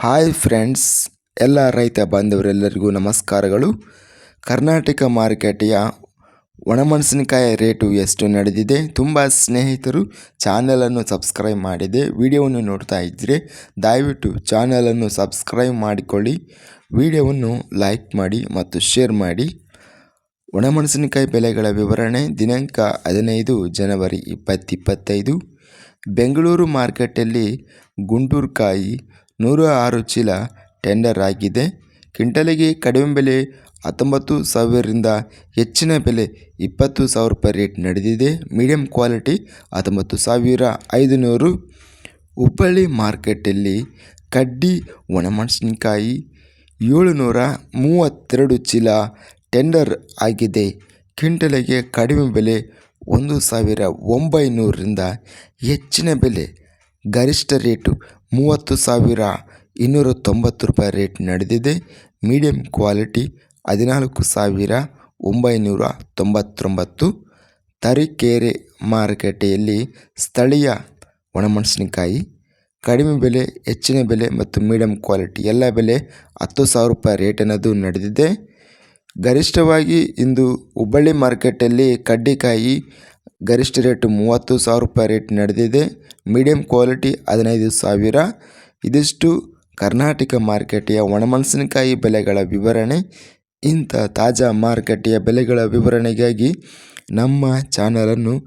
Hi friends ಎಲ್ಲ ರೈತ ಬಾಂಧವರೆಲ್ಲರಿಗೂ ನಮಸ್ಕಾರಗಳು. ಕರ್ನಾಟಕ ಮಾರುಕಟ್ಟೆಯ ಒಣಮೆಣಸಿನಕಾಯಿ ರೇಟು ಎಷ್ಟು ನಡೆದಿದೆ? ತುಂಬ ಸ್ನೇಹಿತರು ಚಾನಲನ್ನು ಸಬ್ಸ್ಕ್ರೈಬ್ ಮಾಡಿದೆ. ವಿಡಿಯೋವನ್ನು ನೋಡ್ತಾ ಇದ್ದರೆ, ದಯವಿಟ್ಟು ಚಾನಲನ್ನು ಸಬ್ಸ್ಕ್ರೈಬ್ ಮಾಡಿಕೊಳ್ಳಿ. ವಿಡಿಯೋವನ್ನು ಲೈಕ್ ಮಾಡಿ ಮತ್ತು ಶೇರ್ ಮಾಡಿ. ಒಣಮೆಣಸಿನಕಾಯಿ ಬೆಲೆಗಳ ವಿವರಣೆ, ದಿನಾಂಕ ಹದಿನೈದು ಜನವರಿ ಇಪ್ಪತ್ತಿಪ್ಪತ್ತೈದು ಬೆಂಗಳೂರು ಮಾರ್ಕೆಟಲ್ಲಿ ಗುಂಟೂರು ಕಾಯಿ ನೂರ ಆರು ಚೀಲ ಟೆಂಡರ್ ಆಗಿದೆ. ಕ್ವಿಂಟಲಿಗೆ ಕಡಿಮೆ ಬೆಲೆ ಹತ್ತೊಂಬತ್ತು ಸಾವಿರದಿಂದ ಹೆಚ್ಚಿನ ಬೆಲೆ ಇಪ್ಪತ್ತು ಸಾವಿರ ರೂಪಾಯಿ ರೇಟ್ ನಡೆದಿದೆ. ಮೀಡಿಯಂ ಕ್ವಾಲಿಟಿ ಹತ್ತೊಂಬತ್ತು ಸಾವಿರ ಐದುನೂರು. ಹುಬ್ಬಳ್ಳಿ ಮಾರ್ಕೆಟಲ್ಲಿ ಕಡ್ಡಿ, ಒಣಮೆಣಸಿನ್ಕಾಯಿ ಏಳುನೂರ ಮೂವತ್ತೆರಡು ಚೀಲ ಟೆಂಡರ್ ಆಗಿದೆ. ಕ್ವಿಂಟಲಿಗೆ ಕಡಿಮೆ ಬೆಲೆ ಒಂದು ಸಾವಿರ ಒಂಬೈನೂರರಿಂದ ಹೆಚ್ಚಿನ ಬೆಲೆ ಗರಿಷ್ಠ ರೇಟು ಮೂವತ್ತು ಸಾವಿರ ಇನ್ನೂರ ತೊಂಬತ್ತು ರೂಪಾಯಿ ರೇಟ್ ನಡೆದಿದೆ. ಮೀಡಿಯಂ ಕ್ವಾಲಿಟಿ ಹದಿನಾಲ್ಕು ಸಾವಿರ ಒಂಬೈನೂರ ತೊಂಬತ್ತೊಂಬತ್ತು. ತರೀಕೆರೆ ಮಾರುಕಟ್ಟೆಯಲ್ಲಿ ಸ್ಥಳೀಯ ಒಣಮೆಣಸಿನಕಾಯಿ, ಕಡಿಮೆ ಬೆಲೆ, ಹೆಚ್ಚಿನ ಬೆಲೆ ಮತ್ತು ಮೀಡಿಯಂ ಕ್ವಾಲಿಟಿ ಎಲ್ಲ ಬೆಲೆ ಹತ್ತು ಸಾವಿರ ರೂಪಾಯಿ ರೇಟ್ ಅನ್ನೋದು ನಡೆದಿದೆ. ಗರಿಷ್ಠವಾಗಿ ಇಂದು ಹುಬ್ಬಳ್ಳಿ ಮಾರ್ಕೆಟಲ್ಲಿ ಕಡ್ಡಿಕಾಯಿ ಗರಿಷ್ಠ ರೇಟ್ ಮೂವತ್ತು ಸಾವಿರ ರೂಪಾಯಿ ರೇಟ್ ನಡೆದಿದೆ. ಮೀಡಿಯಂ ಕ್ವಾಲಿಟಿ ಹದಿನೈದು ಸಾವಿರ. ಇದಿಷ್ಟು ಕರ್ನಾಟಕ ಮಾರುಕಟ್ಟೆಯ ಒಣಮೆಣಸಿನಕಾಯಿ ಬೆಲೆಗಳ ವಿವರಣೆ. ಇಂಥ ತಾಜಾ ಮಾರುಕಟ್ಟೆಯ ಬೆಲೆಗಳ ವಿವರಣೆಗಾಗಿ ನಮ್ಮ ಚಾನಲನ್ನು